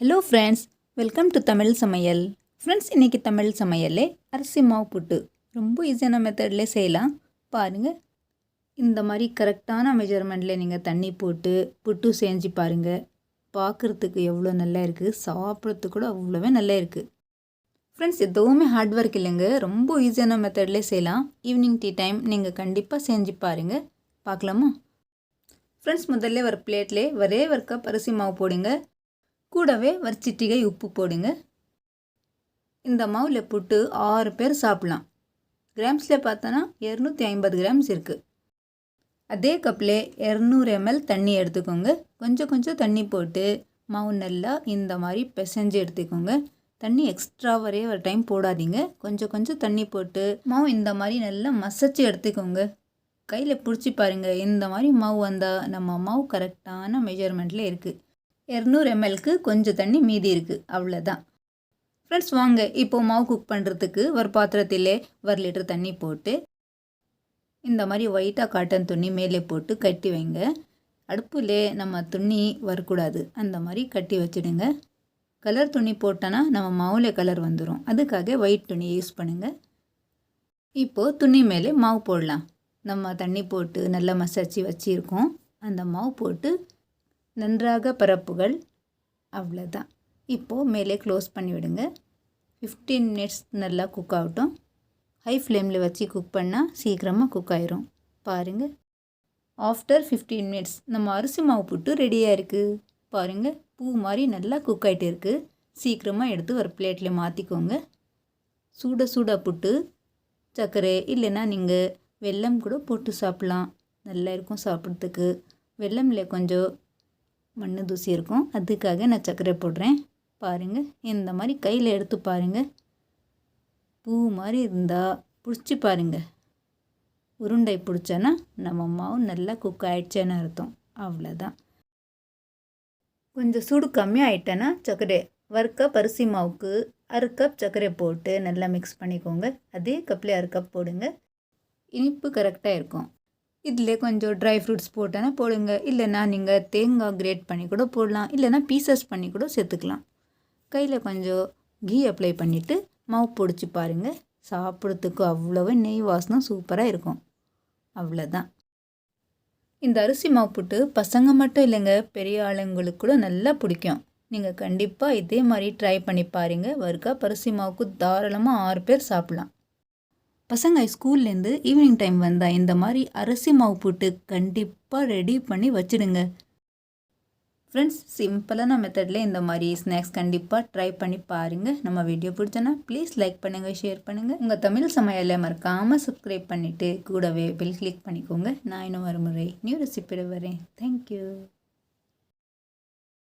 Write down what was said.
Hello friends welcome to Tamil சமையல் friends இன்றைக்கி தமிழ் சமையலே அரிசி மாவு புட்டு. ரொம்ப ஈஸியான மெத்தட்லேயே செய்யலாம். பாருங்கள் இந்த மாதிரி கரெக்டான மெஜர்மெண்ட்டில் நீங்கள் தண்ணி போட்டு புட்டு செஞ்சு பாருங்கள் பார்க்குறதுக்கு எவ்வளோ நல்லா இருக்குது சாப்பிட்றதுக்கு கூட அவ்வளோவே நல்லா இருக்குது ஃப்ரெண்ட்ஸ் எதுவுமே ஹார்ட் ஒர்க் இல்லைங்க. ரொம்ப ஈஸியான மெத்தட்லேயே செய்யலாம். ஈவினிங் டீ டைம் நீங்கள் கண்டிப்பாக செஞ்சு பாருங்கள் பார்க்கலாமா ஃப்ரெண்ட்ஸ் முதல்ல ஒரு பிளேட்லேயே ஒரே ஒரு கப் அரிசி மாவு போடுங்க. கூடவே ஒரு சிட்டிகை உப்பு போடுங்க. இந்த மாவில் புட்டு ஆறு பேர் சாப்பிட்லாம். கிராம்ஸில் பார்த்தோன்னா இரநூத்தி ஐம்பது கிராம்ஸ் இருக்குது அதே கப்பில் இரநூறு எம்எல் தண்ணி எடுத்துக்கோங்க. கொஞ்சம் கொஞ்சம் தண்ணி போட்டு மாவு நல்லா இந்த மாதிரி பிசைஞ்சு எடுத்துக்கோங்க. தண்ணி எக்ஸ்ட்ரா வரைய ஒரு டைம் போடாதீங்க. கொஞ்சம் கொஞ்சம் தண்ணி போட்டு மாவு இந்த மாதிரி நல்லா மசச்சு எடுத்துக்கோங்க. கையில் பிடிச்சி பாருங்கள் இந்த மாதிரி மாவு வந்தால் நம்ம மாவு கரெக்டான மெஷர்மெண்ட்டில் இருக்குது இரநூறு எம்எல்க்கு கொஞ்சம் தண்ணி மீதி இருக்குது அவ்வளோதான் ஃப்ரெண்ட்ஸ் வாங்க. இப்போது மாவு குக் பண்ணுறதுக்கு ஒரு பாத்திரத்திலே ஒரு லிட்டர் தண்ணி போட்டு இந்த மாதிரி ஒயிட்டாக காட்டன் துணி மேலே போட்டு கட்டி வைங்க. அடுப்புலே நம்ம துணி வரக்கூடாது. அந்த மாதிரி கட்டி வச்சுடுங்க. கலர் துணி போட்டோன்னா நம்ம மாவில் கலர் வந்துடும் அதுக்காக ஒயிட் துணி யூஸ் பண்ணுங்கள் இப்போது துணி மேலே மாவு போடலாம். நம்ம தண்ணி போட்டு நல்லா மசாச்சி வச்சுருக்கோம். அந்த மாவு போட்டு நன்றாக பரப்புகள். அவ்வளோதான் இப்போது மேலே க்ளோஸ் பண்ணிவிடுங்க. ஃபிஃப்டீன் மினிட்ஸ் நல்லா குக் ஆகட்டும். ஹை ஃப்ளேமில் வச்சு குக் பண்ணால் சீக்கிரமாக குக் ஆயிரும். பாருங்கள் ஆஃப்டர் ஃபிஃப்டீன் மினிட்ஸ் நம்ம அரிசி மாவு புட்டு ரெடியாக இருக்குது பாருங்கள் பூ மாதிரி நல்லா குக் ஆகிட்டு இருக்குது சீக்கிரமாக எடுத்து ஒரு பிளேட்டில் மாற்றிக்கோங்க சூட சூடாக புட்டு சர்க்கரை இல்லைன்னா நீங்கள் வெல்லம் கூட போட்டு சாப்பிட்லாம். நல்லா இருக்கும் சாப்பிட்றதுக்கு. வெள்ளமில் கொஞ்சம் மண் தூசி இருக்கும். அதுக்காக நான் சர்க்கரை போடுறேன். பாருங்கள் இந்த மாதிரி கையில் எடுத்து பாருங்கள் பூ மாதிரி இருந்தால் பிடிச்சி பாருங்கள் உருண்டை பிடிச்சோன்னா நம்ம மாவு நல்லா குக் ஆகிடுச்சேன்னு அர்த்தம். அவ்வளோதான் கொஞ்சம் சூடு கம்மியாகிட்டேன்னா சர்க்கரை வறுக்கப் பரிசி மாவுக்கு அரை கப் சர்க்கரை போட்டு நல்லா மிக்ஸ் பண்ணிக்கோங்க. அதே கப்லேயே அரை கப் போடுங்க. இனிப்பு கரெக்டாக இருக்கும். இதில் கொஞ்சம் ட்ரை ஃப்ரூட்ஸ் போட்டேன்னா போடுங்க. இல்லைன்னா நீங்கள் தேங்காய் கிரேட் பண்ணி கூட போடலாம். இல்லைன்னா பீசஸ் பண்ணி கூட சேர்த்துக்கலாம். கையில் கொஞ்சம் கீ அப்ளை பண்ணிவிட்டு மாவு பிடிச்சி பாருங்கள் சாப்பிட்றதுக்கு அவ்வளோவே நெய் வாசனம் சூப்பராக இருக்கும். அவ்வளோதான் இந்த அரிசி மாவு புட்டு பசங்க மட்டும் இல்லைங்க பெரிய ஆளுங்களுக்கு கூட நல்லா பிடிக்கும். நீங்கள் கண்டிப்பாக இதே மாதிரி ட்ரை பண்ணி பாருங்கள் வருக்கா பரிசி மாவுக்கு தாராளமாக ஆறு பேர் சாப்பிட்லாம். பசங்க ஸ்கூல்லேருந்து ஈவினிங் டைம் வந்தால் இந்த மாதிரி அரிசி மாவு போட்டு கண்டிப்பாக ரெடி பண்ணி வச்சுடுங்க. ஃப்ரெண்ட்ஸ் சிம்பிளான மெத்தடில் இந்த மாதிரி ஸ்நாக்ஸ் கண்டிப்பாக ட்ரை பண்ணி பாருங்கள் நம்ம வீடியோ பிடிச்சோன்னா ப்ளீஸ் லைக் பண்ணுங்கள் ஷேர் பண்ணுங்கள் உங்கள் தமிழ் சமையலை மறக்காமல் சப்ஸ்கிரைப் பண்ணிவிட்டு கூடவே பெல் கிளிக் பண்ணிக்கோங்க. நான் இன்னும் ஒரு முறை நியூ ரெசிபியோட வரேன். தேங்க்யூ